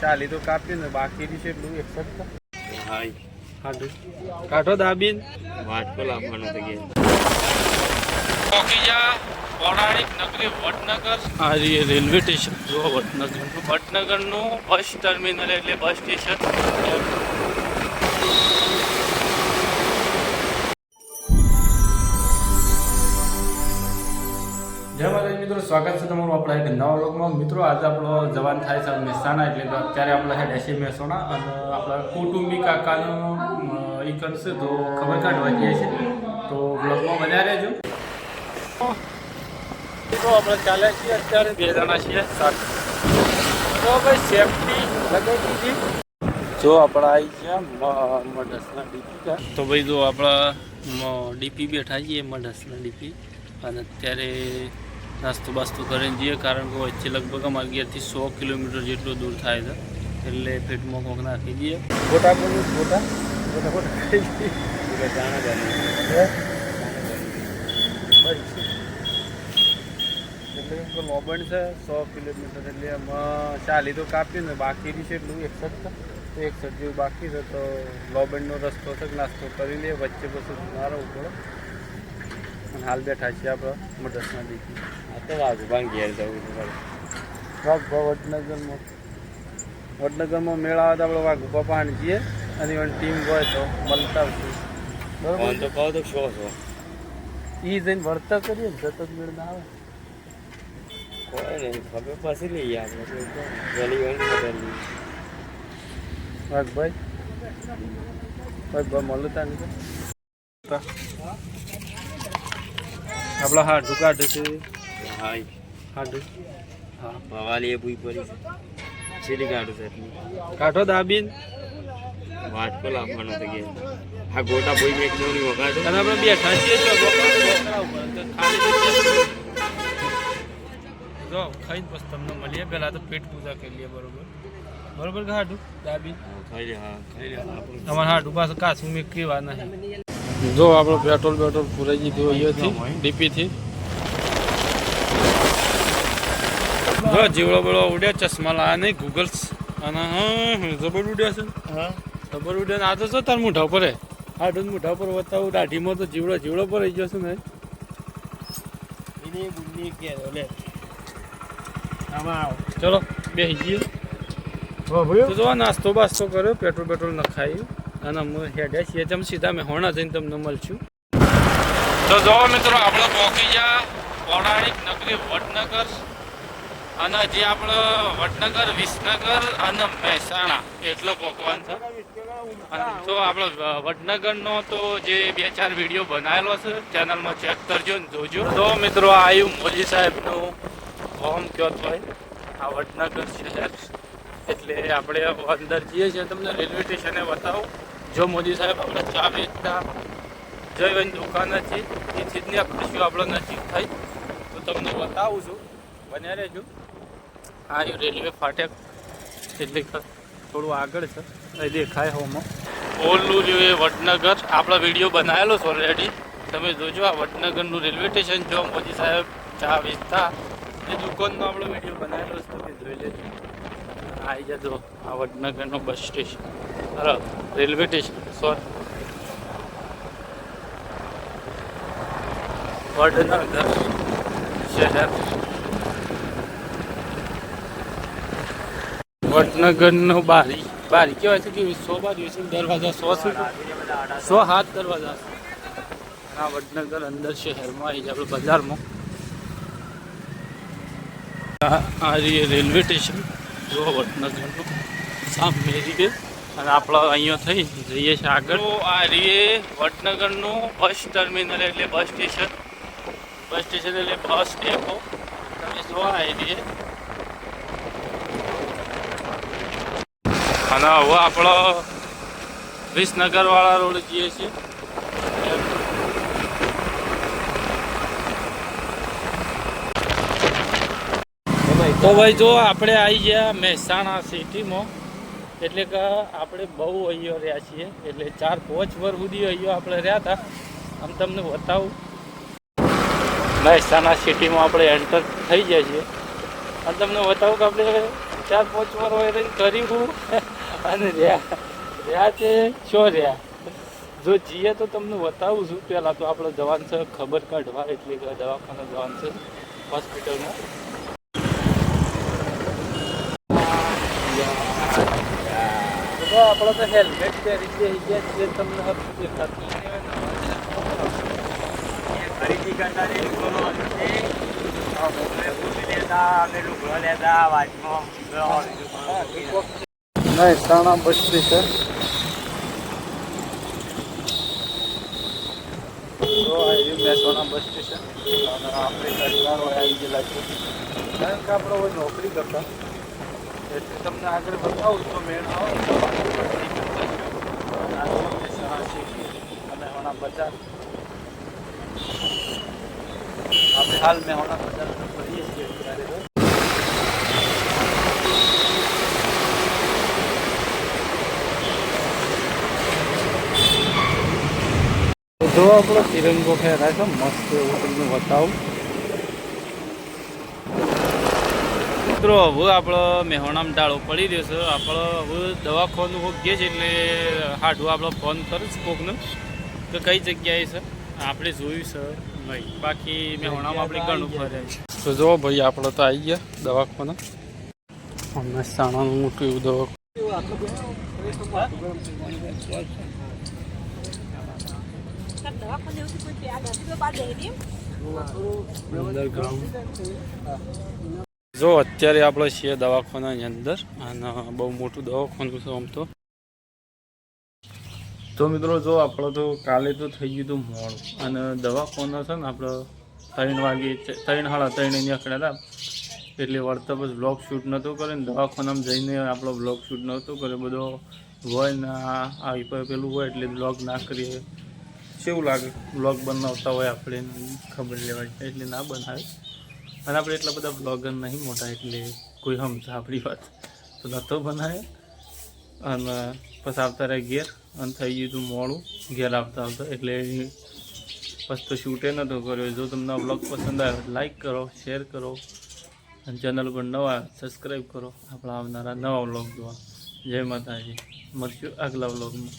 ચાલી તો કાપ્યું ને બાકીની છે એટલું એક્સેપ્ટ હાય. હાડું. કાઢો દાબીન. વાટકો લાવવાનો થઈ ગયો પોકીજા પૌરાણિક નગરી વડનગર. આ રેલવે સ્ટેશન. જો વડનગર. વડનગરનું બસ ટર્મિનલ એટલે બસ સ્ટેશન. મિત્રો, સ્વાગત છે તમારું આપણા એક નવા વ્લોગમાં. મિત્રો, આજે આપણો જવાન થાય છે મહેસાણા એટલે કે અત્યારે આપણે છે ડેસી મહેસાણા અને આપણા કુટુંબી કાકાનું ઈ કરશે તો ખબર કાઢવા જઈએ છે તો બ્લોગમાં બન્યા રહેજો. તો આપણે ચાલે છીએ અત્યારે. બે જણા છીએ તો ભાઈ સેફટી લગાવી દીધી. જો આપણે આવી ગયા મઢસના ડીપી તો ભાઈ, જો આપણા ડીપી બેઠા છીએ મઢસના ડીપી. અને અત્યારે નાસ્તો બાસ્તો કરીને જઈએ કારણ કે વચ્ચે લગભગ અમારે અગિયારથી સો કિલોમીટર જેટલું દૂર થાય છે. એટલે પેટમાં કોક નાખી દઈએ. ફોટા બોલું ફોટા. ફોટા ફોટા. જાણે લોબણ છે સો કિલોમીટર. એટલે એમાં ચાલી તો કાપ્યું ને બાકી છે એટલું એકસઠ તો. એકસઠ જેવું બાકી છે તો લોબણનો રસ્તો છે નાસ્તો કરી લઈએ વચ્ચે પછી ના ઉપર. પડે હાલ બેઠા છીએ આપણે મદ્રાસના દીકરી. આ તો વાઘભાન ઘેર જવું છે વાઘભા વડનગરમાં. વડનગરમાં મેળા આવે તો આપણે વાઘ પાણી જઈએ અને ઇવન ટીમ હોય તો મળતા બરોબર તો કહો તો શો છો. એ જઈને વર્તા કરીએ ને જ મેળ ના આવે. કોઈ નહીં ખબર પછી લઈએ આપણે તો હોય ને વહેલી ખબર લઈએ વાઘભાઈ? વાઘભાઈ મળતા નહીં આપણા હાડ કાઢે છે. હાડું હા ભવાલી એ ભૂઈ પડી છે. સીડી કાઢું છે કાઢો દાબીન? વાટકો લાવવાનો તો કે આ ગોટા ભૂઈ મેં એકદમ નહીં વગાડો. અને આપણે બે ઉપર તો જો ખાઈને પછી તમને મળીએ. પહેલાં તો પેટ પૂજા કરી લઈએ બરોબર? બરોબર કે હાડું દાબીન? ખાઈ લે હા ખાઈ લે. તમારે હાડું પાસે કાચું મેં કેવા નહીં. જો આપણો પેટ્રોલ પેટ્રોલ પૂરાઈ દીધું અહીંયાથી ડીપીથી. જો જીવડો બળવા ઉડ્યા ચશ્મા લાયા નહીં ગૂગલ્સ અને હા જબર ઉડ્યા છે. હા. જબર ઉડ્યા ને આ તો તાર મોઢા પર હે? હાડું મોઢા પર બતાવું દાઢીમાં તો જીવડો જીવડો પર રહી જશે ને. ચલો બેસી જઈએ. જો નાસ્તો બાસ્તો કર્યો પેટ્રોલ પેટ્રોલ નખાયું. અને તેમ સીધા મેં હોણા જઈને તમને મળશું. તો જો મિત્રો, આપણે પહોંચી ગયા પૌરાણિક નગરી વડનગર અને જે આપણે વડનગર, વિસનગર અને મહેસાણા, એટલો પહોંચવાનું છે. તો આપણો વડનગરનો તો જે બે ચાર વીડિયો બનાવેલો છે ચેનલમાં ચેક કરજો ને જોજો. તો મિત્રો આવ્યું મોદી સાહેબનું હોમ કયો હોય? આ વડનગર શહેર એટલે આપણે અંદર જઈએ છીએ. તમને રેલવે સ્ટેશને બતાવું. જો મોદી સાહેબ આપણે ચા વેચતા જયવન દુકાન છે એથી જ આ ખુશીઓ આપણે નજીક થઈ. તો તમને બતાવું છું બન્યા રહેજો. આ રેલવે ફાટક, એટલે થોડું આગળ છે એ દેખાય હોમાં ઓલું જોઈએ એ વડનગર, આપણો વીડિયો બનાવેલો છે ઓલરેડી તમે જોજો આ વડનગરનું રેલવે સ્ટેશન, જો મોદી સાહેબ ચા વેચતા, એ દુકાનનો આપણો વીડિયો બનાવેલો છે, તમે જોઈ લેજો. આવી જજો આ વડનગરનું બસ સ્ટેશન. અરે રેલવે સ્ટેશન સોરી વડનગર શહેર વડનગરનો બારી બારી કહેવાય છે કે સો બારી છે દરવાજા સો છે સો હાથ દરવાજા આ વડનગર અંદર શહેરમાં આવી જાય આપણે બજારમાં આ રેલવે સ્ટેશન જો વડનગરનું સામે રીએ અને આપણે અહીંયા થઈ જઈએ છીએ આગળ. આ રીએ વડનગરનું બસ ટર્મિનલ એટલે બસ સ્ટેશન. બસ સ્ટેશન એટલે બસ ડેપો. તમે જોવા આ રીએ અને હવે આપણો વિસનગરવાળા રોડ જઈએ છીએ. તો ભાઈ જો આપણે આવી ગયા મહેસાણા સિટીમાં. એટલે કે આપણે બહુ અહીંયા રહ્યા છીએ. એટલે ચાર પાંચ વર્ષ સુધી અહીંયા આપણે રહ્યા હતા. આમ તમને બતાવું. મહેસાણા સિટીમાં આપણે એન્ટર થઈ જાય છીએ. અને તમને બતાવું કે આપણે ચાર પાંચ વાર હોય રહીને કરી હું અને રહ્યા. રહ્યા છે શો રહ્યા. જો જઈએ તો તમને બતાવું છું. પહેલાં તો આપણે જવાનું છે, ખબર કાઢવા. એટલે કે દવાખાના જવાનું છે હોસ્પિટલમાં તો આપણે તો હેલ્મેટ પહેરી બેસી જે છીએ તમને નહીં. ખરીદી કરતા ને લુગડો છે અમે લેતા અમે લુગડો લેતા વાતમાં બસ સ્ટેશન તો આવ્યું મહેસાણા બસ સ્ટેશન આપણે પરિવારો આવી ગયેલા છે. કારણ કે આપણે નોકરી કરતા એટલે તમને આગળ બતાવું તો મેળ આવે. તો આ છે મહેસાણા સિટી અને હમણાં બજાર. આપણે હાલ મહેસાણા બજાર ફરીએ છીએ અત્યારે. તો તો જો આપણો તિરંગો ફેરાય છે, મસ્ત એવું તમને બતાવું. મિત્રો હવે આપણો મહેણામ ડાળો પડી રહ્યો છે. આપણો હવે દવાખાનું કોક ગયે છે એટલે હાડું આપણો ફોન કરીશ કોકને કે કઈ જગ્યાએ છે? આપણે જોયું છે નહીં બાકી મહેણામાં આપણે ઘણું ફર્યા છે. તો જો ભાઈ આપણે તો આવી ગયા દવાખાના. મહેસાણાનું મોટું એવું દવાખાનું. જો, અત્યારે આપણે છીએ દવાખાનાની અંદર અને બહુ મોટું દવાખાનું છે આમ તો. તો મિત્રો, જો આપણે તો કાલે તો થઈ ગયું હતું મોડું અને દવાખાના છે ને આપણે ત્રણ વાગે ત્રણ, સાડા ત્રણ નીકળ્યા હતા. એટલે વળતા બસ બ્લોગ શૂટ નહોતું કરે ને દવાખાનામાં જઈને આપણો બ્લોગ શૂટ નહોતું કરે બધો હોય ને આવી પેલું હોય એટલે બ્લોગ ના કરીએ. કેવું લાગે? બ્લોગ બનાવતા હોય આપણે ખબર લેવાય. એટલે ના બનાવે. અને આપણે એટલા બધા બ્લોગર નહીં મોટા એટલે કોઈ સમજે આપણી વાત. તો નહોતો બનાવે અને પછી આવતા રહ્યા ઘેર અને થઈ ગયું હતું મોડું. ઘેર આવતા આવતા એટલે પછી તો શૂટે નહોતો કર્યો. જો તમને બ્લોગ પસંદ આવ્યો લાઈક કરો શેર કરો અને ચેનલ પર નવા સબસ્ક્રાઈબ કરો. આપણા આવનારા નવા વ્લોગ જોવા. જય માતાજી. મળશું આગલા વ્લોગમાં